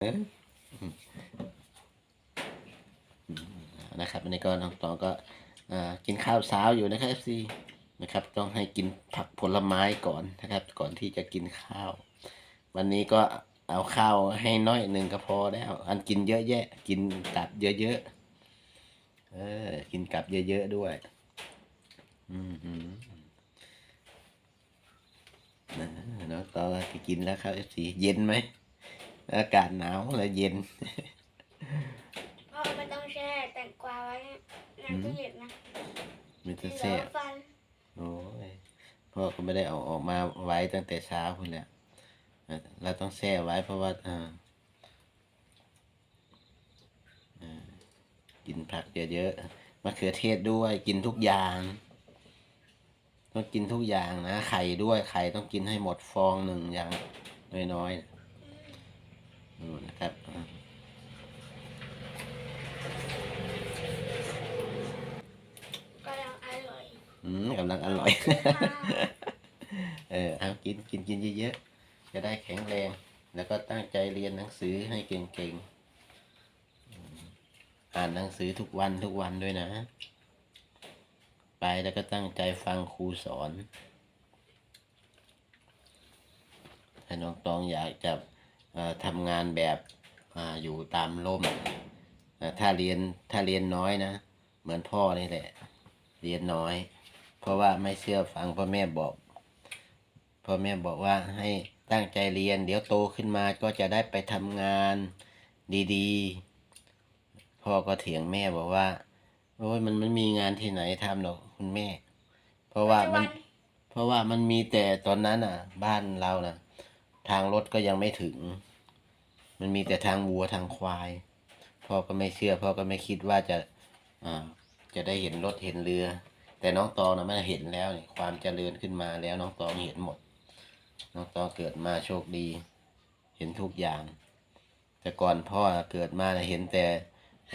นะครับอันนี้ก็น้องตองก็กินข้าวเช้าอยู่นะครับ FC นะครับ ต้องให้กินผักผลไม้ก่อนนะครับ ก่อนที่จะกินข้าว วันนี้ก็เอาข้าวให้น้อยหนึ่งก็พอแล้ว อันกินเยอะแยะ กินกับเยอะๆเออกินกับเยอะๆด้วย อืมนะน้องตองก็กินแล้วครับ FC เย็นไหม อากาศหนาวและเย็นพ่อไม่ต้องแช่แตงกวาไว้ในตู้เย็นนะมันจะเดี๋แซ่ยวบฟันโอ้ยพ่อก็ไม่ได้เอาออกมาไว้ตั้งแต่เช้าคุณแหละเออเราต้องแช่ไว้เพราะว่าอ่าเออกินผักเยอะๆมะเขือเทศด้วยกินทุกอย่าง ต้องกินทุกอย่างนะ ไข่ด้วยไข่ต้องกินให้หมดฟองหนึ่งอย่างน้อยๆ นะนู่นนะครับอ่าก็ยังอร่อยอืมกำลังอร่อย เออเอากินกินกินเยอะๆ จะได้แข็งแรง แล้วก็ตั้งใจเรียนหนังสือให้เก่งๆอืมอ่านหนังสือทุกวันทุกวันด้วยนะ ไปแล้วก็ตั้งใจฟังครูสอนถ้าน้องตองอยากจะเอ่อ ทำงานแบบอาอยู่ตามร่มเอ่อถ้าเรียนถ้าเรียนน้อยนะ เหมือนพ่อนี่แหละ เรียนน้อย เพราะว่าไม่เชื่อฟังพ่อแม่บอกพ่อแม่บอกว่าให้ตั้งใจเรียน เดี๋ยวโตขึ้นมาก็จะได้ไปทำงานดีๆ พ่อก็เถียงแม่บอกว่าโอ้ยมันไม่มีงานที่ไหนทำหรอกคุณแม่ เพราะว่ามัน เพราะว่ามันมีแต่ตอนนั้นอะ บ้านเรานะ่ะ ทางรถก็ยังไม่ถึง มันมีแต่ทางวัวทางควาย พ่อก็ไม่เชื่อ พ่อก็ไม่คิดว่าจะอ่าจะได้เห็นรถเห็นเรือ แต่น้องตองนะไม่เห็นแล้วนี่ความเจริญขึ้นมาแล้วน้องตองเห็นหมด น้องตองเกิดมาโชคดี เห็นทุกอย่าง แต่ก่อนพ่อเกิดมาเห็นแต่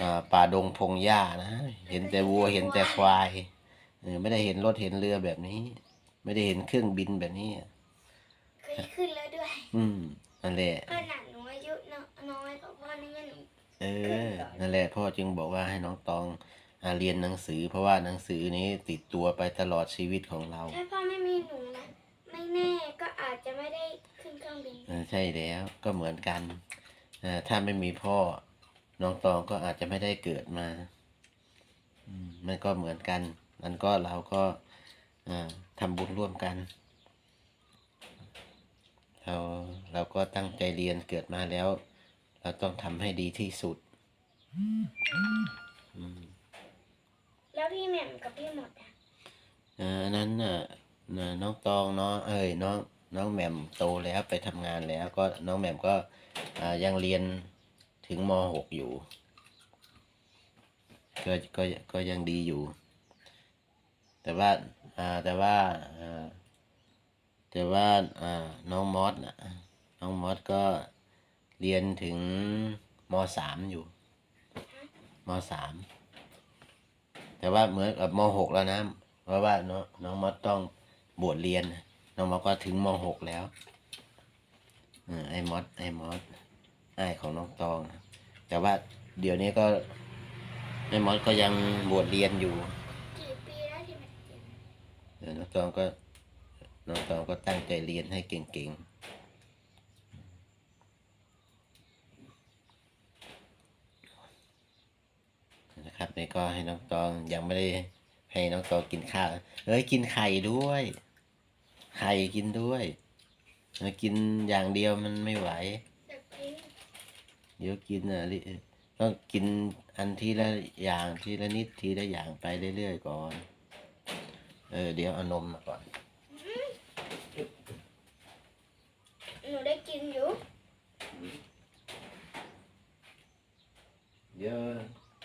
อ่าป่าดงพงหญ้านะ เห็นแต่วัวเห็นแต่ควายเออไม่ได้เห็นรถเห็นเรือแบบนี้ ไม่ได้เห็นเครื่องบินแบบนี้ ขึ้นแล้ว อืมนั่นแหละขนาดหนูอายุน้อยกว่าพ่อนี่ยังหนูเออนั่นแหละพ่อจึงบอกว่าให้น้องตองอ่าเรียนหนังสือ เพราะว่าหนังสือนี้ติดตัวไปตลอดชีวิตของเราถ้าพ่อไม่มีหนูนะไม่แน่ก็อาจจะไม่ได้ขึ้นเครื่องบินเออใช่แล้วก็เหมือนกันเอ่อถ้าไม่มีพ่อ น้องตองก็อาจจะไม่ได้เกิดมาอืมมันก็เหมือนกันมันก็เราก็อ่าทำบุญร่วมกัน เราเราก็ตั้งใจเรียนเกิดมาแล้ว เราต้องทำให้ดีที่สุดอืมแล้วพี่แหม่มกับพี่หมดอะอ่าอันนั้นน่ะน่ะน้องตองเนาะเอ้ยน้องน้องแหม่มโตแล้วไปทำงานแล้ว ก็น้องแหม่มก็อ่ายังเรียนถึงมหกอยู่ก็ก็ก็ยังดีอยู่ แต่ว่าอ่าแต่ว่าอ่า แต่ว่าอ่าน้องมอสน่ะน้องมอสก็เรียนถึงมสามอยู่มสามแต่ว่าเหมือนกับมหกแล้วนะ เพราะว่าน้องน้องมอสต้องบวชเรียน น้องมอสก็ถึงมหกแล้วเออไอ้มอสไอ้มอสไอ้ของน้องตองนะแต่ว่าเดี๋ยวนี้ก็ไอ้มอสก็ยังบวชเรียนอยู่กี่ปีแล้วที่แหม่มเรียนเออน้องตองก็ น้องตองก็ตั้งใจเรียนให้เก่งๆนะครับนี่ก็ให้น้องตองยังไม่ได้ให้น้องตองกินข้าวเอ้ยกินไข่ด้วย ไข่กินด้วยเออกินอย่างเดียวมันไม่ไหวเดี๋ยวกินอะลิต้องกินอันทีละอย่างทีละนิดทีละอย่างไปเรื่อยๆก่อน เออเดี๋ยวเอานมมาก่อนได้กินอยู่ เดี๋ยว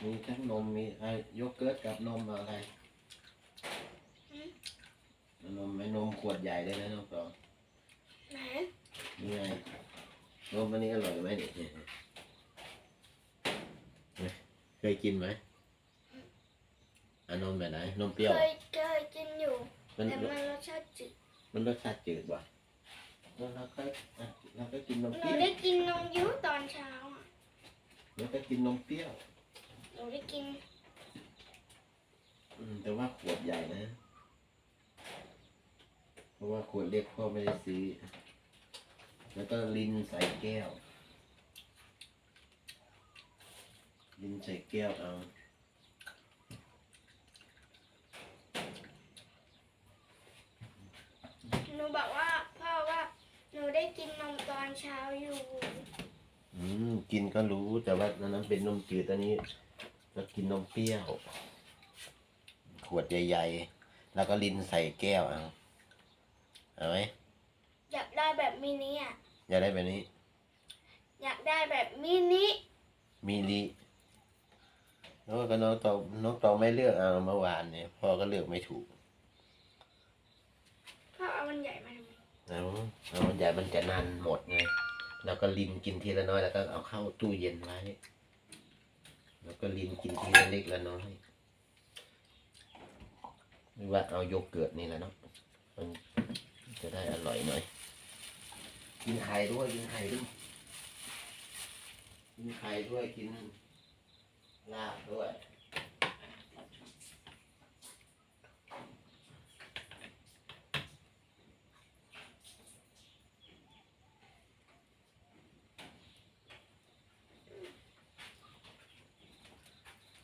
มีทั้งนมมีไอ้โยเกิร์ตกับนมอะไรนมไม่น มขวดใหญ่เลยนะน้องตองไหนนี่ไงนมอันนี้อร่อยไหมเนี่ยเคยกินไหมอันนมแบบไหนนมเปรี้ยว เคยเคยกินอยู่มันแต่มันรสชาติจืด มันรสชาติจืดว่ะแล้วเราก็อะเราก็กินนมหเปนูรี้ยวได้กินนมยูตอนเช้าอะกินนมเปรี้ยว หนูได้กิน อืมแต่ว่าขวดใหญ่นะเพ ราะว่าขวดเล็กพ่อไม่ได้ซื้อ แล้วก็ลินใส่แก้ว ลินใส่แก้วเอาหนูบอกว่าพ่อว่าหนูได้กินนมตอนเช้าอยู่ อืมกินก็รู้แต่ว่าอันนั้นเป็นนมจืดอันนี้ก็กินนมเปรี้ยว ขวดใหญ่ ๆ แล้วก็ลินใส่แก้วเอา เอาไหมอยากได้แบบมินิอะ อยากได้แบบนี้ อยากได้แบบมินิมีลิโอ้ก็น้องตองน้องตองไม่เลือกเอาเมื่อวานเนี่ยพ่อก็เลือกไม่ถูกพ่อเอามันใหญ่มาทำไมเอาเอามันใหญ่มันจะนานหมดไงแล้วก็ลินกินทีละน้อยแล้วก็เอาเข้าตู้เย็นไว้แล้วก็ลินกินทีละเล็กละน้อยหรือว่าเอาโยเกิร์ตนี่แหละเนาะมัน จะได้อร่อยหน่อย กินไข่ด้วยกินไข่ด้วยกินไข่ด้วยกินลาบด้วย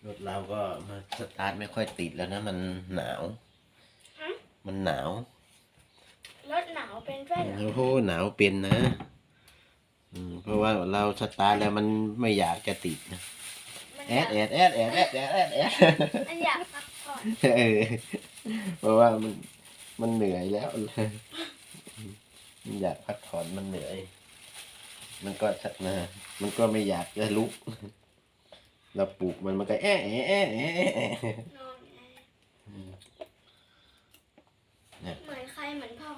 รถเราก็มาสตาร์ทไม่ค่อยติดแล้วนะ มันหนาวฮะมันหนาวรถหนาว เป็นด้วยเหรอโอ้โหหนาวเป็นนะอืมเพราะว่าเราสตาร์ทแล้วมันไม่อยากจะติดนะมันแออยาดกแอดแอดแอดแอดแอดแอดแอดมันอยากพักผ่อนเออเพราะว่ามันมันเหนื่อยแล้วมันอยากพักผ่อนมันเหนื่อย มันก็ชักนะมันก็ไม่อยากจะลุก เราปลุกมันมันก็แอะแอะแอะแอะแอะนอนไง อืม เหมือนใครเหมือนพ่อ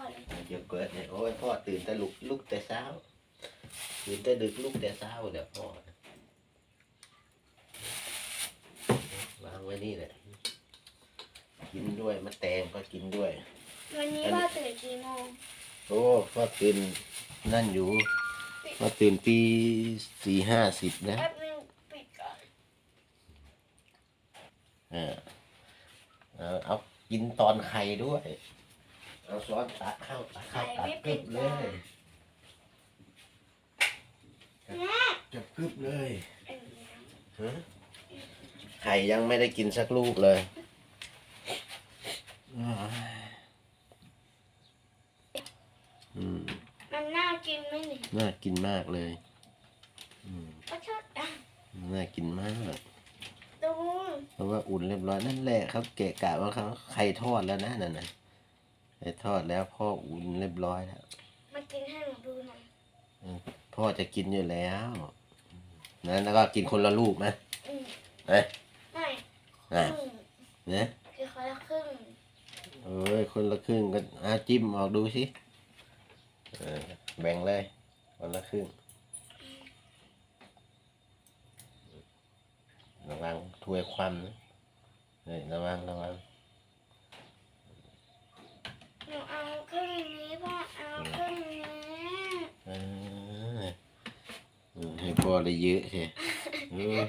เลยเดี๋ยวเกิดเนี่ยโอ้ยพ่อตื่นแต่ลุกลุกแต่เช้า ตื่นแต่ดึกลุกแต่เช้าเดี๋ยวพ่อวางไว้นี่แหละกินด้วยมะแตงก็กินด้วย วันนี้พ่อตื่นกี่โมงโอ้พ่อตื่นนั่นอยู่พ่อตื่นปีสี่ห้าสิบนะแป๊บนึงปิดก่อนเออเอาเอากินตอนไข่ด้วย เอาซ้อนตักเข้าตักเข้าตักกึบเลยแม่จับกึบเลยเอ็นฮะไข่ยังไม่ได้กินสักลูกเลยอืมมันน่ากินไหมนี่น่ากินมากเลยอืมก็ชอบอะน่ากินมากดูเพราะว่าอุ่นเรียบร้อยนั่นแหละเขาเกะกะว่าเขาไข่ทอดแล้วนะนั่นน่ะไข่ ทอดแล้วพ่ออุ่นเรียบร้อยแล้ว มากินให้หนูดูหน่อยพ่อจะกินอยู่แล้วนะแล้วก็กินคนละลูกนะอืมเอ้ยไม่คอะรึ่งนะคือคนละครึ่งเอ้ยคนละครึ่งก็อาจิ้มออกดูสิเออแบ่งเลยคนละครึ่งระวังถ้วยคว่ำนะเฮ้ยระวังระวัง หนูเอาครึ่งนี้พ่อเอาครึ่งนี้ เออ อืมให้พ่อได้เยอะใช่เออ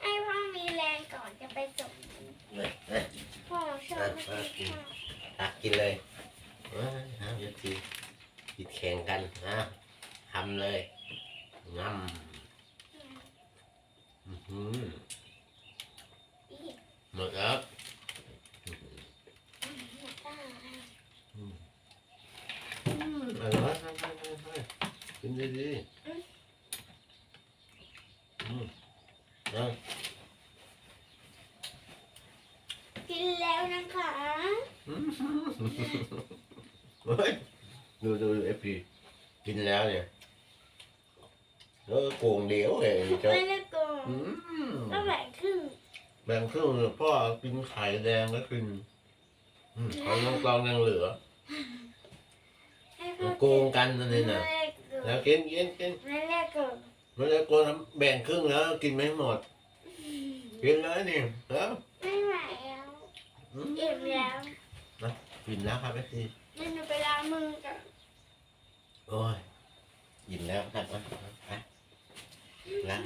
ให้พ่อมีแรงก่อนจะไปส่งเอ้ยเอ้ยพ่อชอบไม่กินข้าวตักกินเลยเอ้ยเอาเดี๋ยวทีกินแข่งกันนะทำเลยงำอื้อหืออีกหมดแล้วอ่าอร่อยกินดีๆอืม เอากินแล้วนะคะเฮ้ยดูดูเอฟพีกินแล้วเนี่ยเออโกงเดียวเลยเจ้าไม่ได้โกงอืมก็แบ่งครึ่งแบ่งครึ่งเลยพ่อกินไข่แดงแล้วกินอืมของน้องกลองยังเหลือ ให้พ่อโกงกันนั่นไม่เองนะได้โกแล้วงกินกินกินไม่ได้โกง ไม่ได้โกงนะแบ่งครึ่งแล้วกินไม่หมด กินเลยนี่แล้วไม่ไหวแล้วอืมอิ่มแล้วกินแล้วครับเอฟซีเดี๋ยวหนูไปล้างมือก่อนโอ้ยกินแล้วครับอะไปล้าง